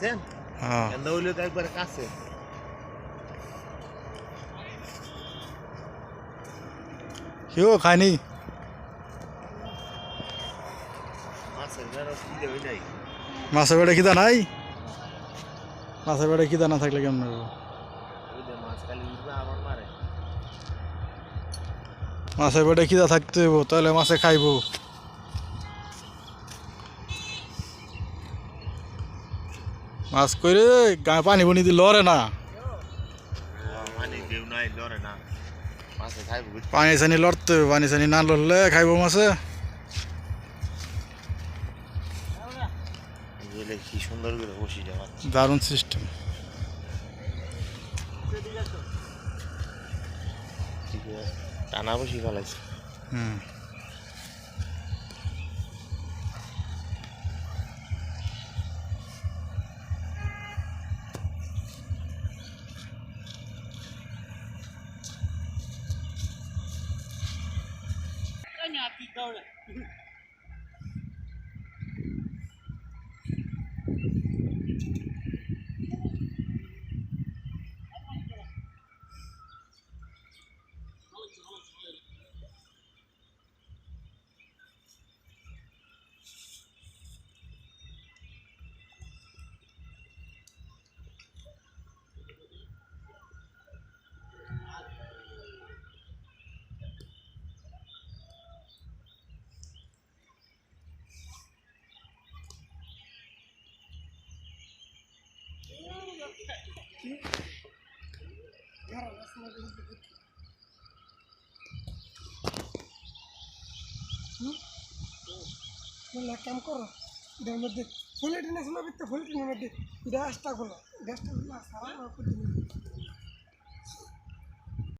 দেখছেন হ্যাঁ হইলে তো একবারে কাছে কেউ খায়নি মাছের বেড়া কি দেবে নাই মাছের বেড়ে খিদা নাই মাছের বেড়ে খিদা না থাকলে কেমন হবে মাছের বেড়ে খিদা থাকতে হইব তাহলে মাছে খাইবো মাছ করে গায়ে পানি বনি দিয়ে লড়ে না। পানি চানি লড়তে হবে পানি চানি না লড়লে খাইবো মাছে। দারুণ সিস্টেম টানা বসি ফেলাইছে। হুম। 你娘逼狗日 এক কাম করো। এটার মধ্যে ফুলে টেনে ছিল বিত্তে ফুলে মধ্যে গ্যাসটা খোলো। গ্যাসটা খোলা সারা